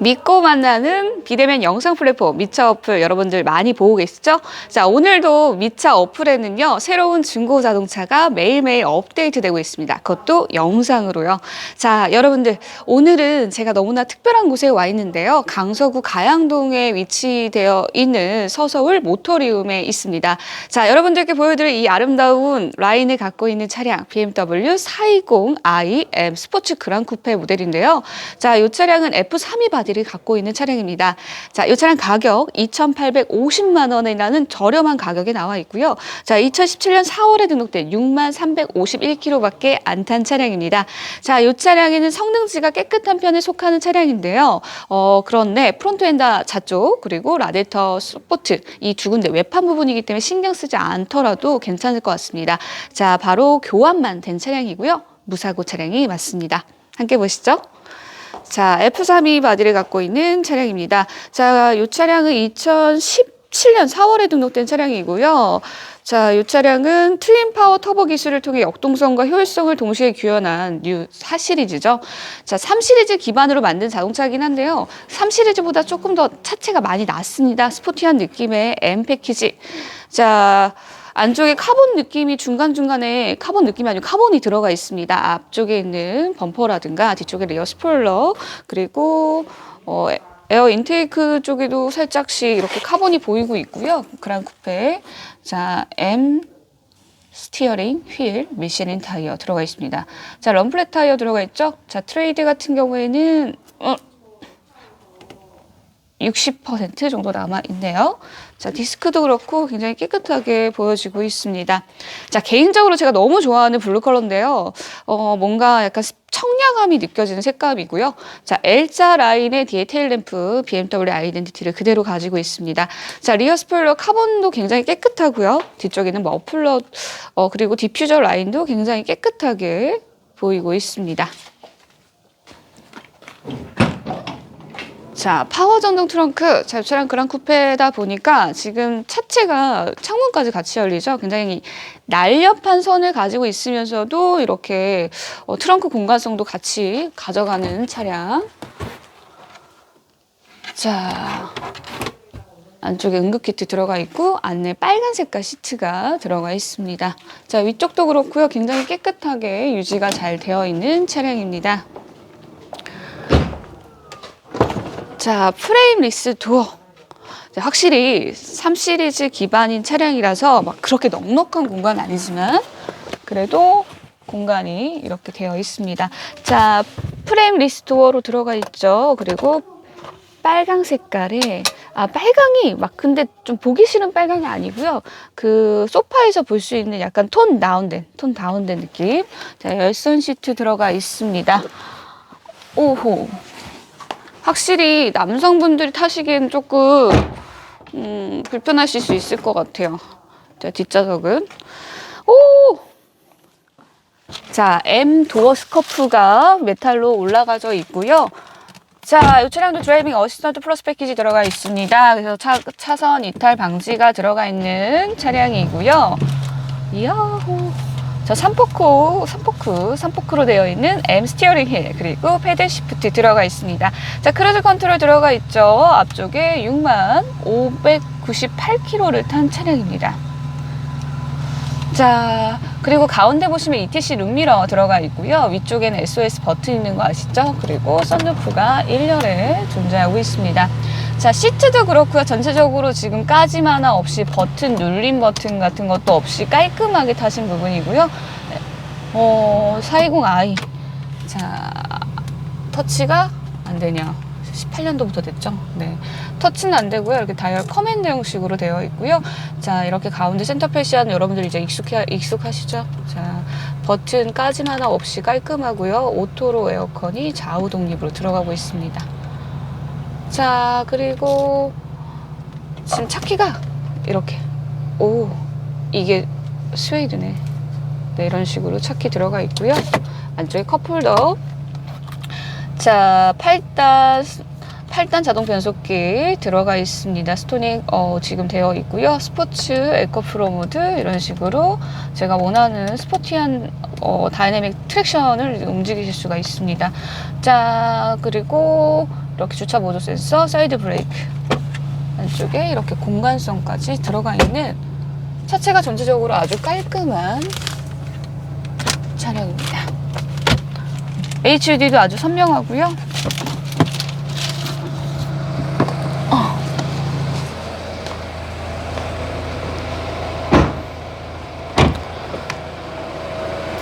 믿고 만나는 비대면 영상 플랫폼 미차 어플 여러분들 많이 보고 계시죠? 자, 오늘도 미차 어플에는요, 새로운 중고 자동차가 매일매일 업데이트되고 있습니다. 그것도 영상으로요. 자, 여러분들, 오늘은 제가 너무나 특별한 곳에 와 있는데요. 강서구 가양동에 위치되어 있는 서서울 모터리움에 있습니다. 자, 여러분들께 보여드릴 이 아름다운 라인을 갖고 있는 차량, BMW 420i M 스포츠 그랑 쿠페 모델인데요. 자, 이 차량은 F32 바디를 갖고 있는 차량입니다. 자, 이 차량 가격 2,850만 원이라는 저렴한 가격에 나와 있고요. 자, 2017년 4월에 등록된 6만 351km밖에 안 탄 차량입니다. 자, 이 차량에는 성능지가 깨끗한 편에 속하는 차량인데요. 어, 그런데 프론트엔더 좌쪽 그리고 라데터 스포트 이 두 군데 외판 부분이기 때문에 신경 쓰지 않더라도 괜찮을 것 같습니다. 자, 바로 교환만 된 차량이고요. 무사고 차량이 맞습니다. 함께 보시죠. 자, F32 바디를 갖고 있는 차량입니다. 자, 이 차량은 2017년 4월에 등록된 차량이고요. 자, 이 차량은 트윈 파워 터보 기술을 통해 역동성과 효율성을 동시에 구현한 뉴 4 시리즈죠. 자, 3 시리즈 기반으로 만든 자동차이긴 한데요. 3 시리즈보다 조금 더 차체가 많이 낮습니다. 스포티한 느낌의 M 패키지. 자, 안쪽에 카본 느낌이 중간중간에 카본 느낌이 아니고 카본이 들어가 있습니다. 앞쪽에 있는 범퍼라든가 뒤쪽에 레어 스포일러 그리고 어, 에어 인테이크 쪽에도 살짝씩 이렇게 카본이 보이고 있고요. 그란 쿠페. 자, M 스티어링, 휠, 미쉐린 타이어 들어가 있습니다. 자, 럼플렛 타이어 들어가 있죠? 자, 트레이드 같은 경우에는 어, 60% 정도 남아 있네요. 자, 디스크도 그렇고 굉장히 깨끗하게 보여지고 있습니다. 자, 개인적으로 제가 너무 좋아하는 블루 컬러인데요. 어, 뭔가 약간 청량함이 느껴지는 색감이고요. 자, L자 라인의 뒤에 테일 램프 BMW 아이덴티티를 그대로 가지고 있습니다. 자, 리어 스포일러 카본도 굉장히 깨끗하고요. 뒤쪽에는 머플러 어, 그리고 디퓨저 라인도 굉장히 깨끗하게 보이고 있습니다. 자, 파워 전동 트렁크. 자, 차량 그랑 쿠페다 보니까 지금 차체가 창문까지 같이 열리죠. 굉장히 날렵한 선을 가지고 있으면서도 이렇게 어, 트렁크 공간성도 같이 가져가는 차량. 자, 안쪽에 응급 키트 들어가 있고 안에 빨간 색깔 시트가 들어가 있습니다. 자, 위쪽도 그렇고요. 굉장히 깨끗하게 유지가 잘 되어 있는 차량입니다. 자, 프레임 리스 도어. 자, 확실히 3 시리즈 기반인 차량이라서 막 그렇게 넉넉한 공간 아니지만 그래도 공간이 이렇게 되어 있습니다. 자, 프레임 리스 도어로 들어가 있죠. 그리고 빨강 색깔에 아 빨강이 막 근데 좀 보기 싫은 빨강이 아니고요. 그 소파에서 볼 수 있는 약간 톤 다운된 톤 다운된 느낌. 자 열선 시트 들어가 있습니다. 오호. 확실히 남성분들이 타시기엔 조금 음, 불편하실 수 있을 것 같아요. 자 뒷좌석은 오. 자 M 도어 스커프가 메탈로 올라가져 있고요. 자, 이 차량도 드라이빙 어시스턴트 플러스 패키지 들어가 있습니다. 그래서 차, 차선 이탈 방지가 들어가 있는 차량이고요. 이야호. 자, 3포크, 3포크, 3포크로 되어 있는 M 스티어링 힐, 그리고 패드 시프트 들어가 있습니다. 자, 크루즈 컨트롤 들어가 있죠. 앞쪽에 6만 598km를 탄 차량입니다. 자, 그리고 가운데 보시면 ETC 룸미러 들어가 있고요. 위쪽에는 SOS 버튼 있는 거 아시죠? 그리고 썬루프가 1열에 존재하고 있습니다. 자, 시트도 그렇고요. 전체적으로 지금까지만 하나 없이 버튼, 눌림 버튼 같은 것도 없이 깔끔하게 타신 부분이고요. 어, 420i. 자, 터치가 안 되냐. 18년도부터 됐죠. 네. 터치는 안 되고요. 이렇게 다이얼 커맨드 형식으로 되어 있고요. 자, 이렇게 가운데 센터 패시아는 여러분들 이제 익숙해, 익숙하시죠? 자, 버튼까지만 하나 없이 깔끔하고요. 오토로 에어컨이 좌우 독립으로 들어가고 있습니다. 자, 그리고 지금 차 키가 이렇게 오, 이게 스웨이드네. 네, 이런 식으로 차 키 들어가 있고요. 안쪽에 컵홀더. 자, 8단 8단 자동 변속기 들어가 있습니다. 스토닉 어, 지금 되어 있고요. 스포츠 에코프로 모드 이런 식으로 제가 원하는 스포티한 어, 다이내믹 트랙션을 움직이실 수가 있습니다. 자 그리고 이렇게 주차 보조 센서, 사이드 브레이크 안쪽에 이렇게 공간성까지 들어가 있는 차체가 전체적으로 아주 깔끔한 차량입니다. HUD도 아주 선명하고요.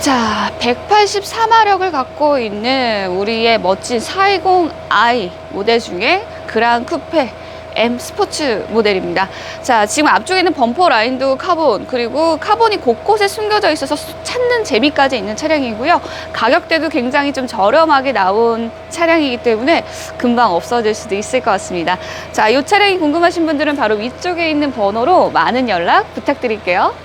자, 184마력을 갖고 있는 우리의 멋진 420i 모델 중에 그랑 쿠페 M 스포츠 모델입니다. 자, 지금 앞쪽에 있는 범퍼 라인도 카본, 그리고 카본이 곳곳에 숨겨져 있어서 수- 찾는 재미까지 있는 차량이고요. 가격대도 굉장히 좀 저렴하게 나온 차량이기 때문에 금방 없어질 수도 있을 것 같습니다. 자, 이 차량이 궁금하신 분들은 바로 위쪽에 있는 번호로 많은 연락 부탁드릴게요.